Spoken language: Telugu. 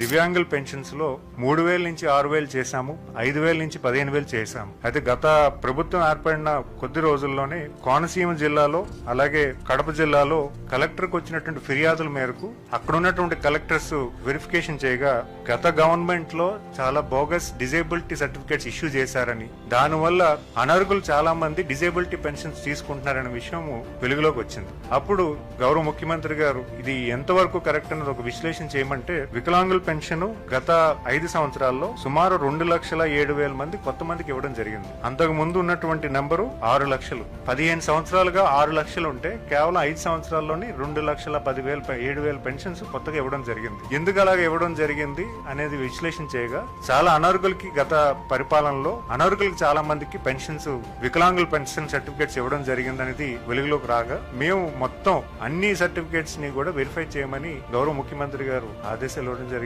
దివ్యాంగుల పెన్షన్స్లో మూడు వేల నుంచి ఆరు వేలు చేశాము ఐదు వేల నుంచి పదిహేను వేలు చేశాము. అయితే గత ప్రభుత్వం ఏర్పడిన కొద్ది రోజుల్లోనే కోనసీమ జిల్లాలో అలాగే కడప జిల్లాలో కలెక్టర్కి వచ్చినటువంటి ఫిర్యాదుల మేరకు అక్కడ ఉన్నటువంటి కలెక్టర్స్ వెరిఫికేషన్ చేయగా గత గవర్నమెంట్లో చాలా బోగస్ డిజేబిలిటీ సర్టిఫికేట్స్ ఇష్యూ చేశారని దానివల్ల అనర్హులు చాలా మంది డిజేబిలిటీ పెన్షన్స్ తీసుకుంటున్నారనే విషయము వెలుగులోకి వచ్చింది. అప్పుడు గౌరవ ముఖ్యమంత్రి గారు ఇది ఎంతవరకు కరెక్ట్ అన్నది ఒక విశ్లేషణ చేయమంటే వికలాంగుల పెన్షన్ గత ఐదు సంవత్సరాల్లో సుమారు రెండు లక్షల ఏడు వేల మంది కొత్త మందికి ఇవ్వడం జరిగింది. అంతకు ముందు ఉన్నటువంటి నెంబరు ఆరు లక్షలు. పదిహేను సంవత్సరాలుగా ఆరు లక్షలు ఉంటే కేవలం ఐదు సంవత్సరాల్లోనే రెండు లక్షల పదివేల ఏడు వేల పెన్షన్స్ కొత్తగా ఇవ్వడం జరిగింది. ఎందుకు అలాగ ఇవ్వడం జరిగింది అనేది విశ్లేషణ చేయగా చాలా అనర్హులకి గత పరిపాలనలో అనర్హులకి చాలా మందికి పెన్షన్స్ వికలాంగుల పెన్షన్ సర్టిఫికేట్స్ ఇవ్వడం జరిగింది అనేది వెలుగులోకి రాగా మేము మొత్తం అన్ని సర్టిఫికేట్స్ని కూడా వెరిఫై చేయమని గౌరవ ముఖ్యమంత్రి గారు ఆదేశాలు ఇవ్వడం జరిగింది.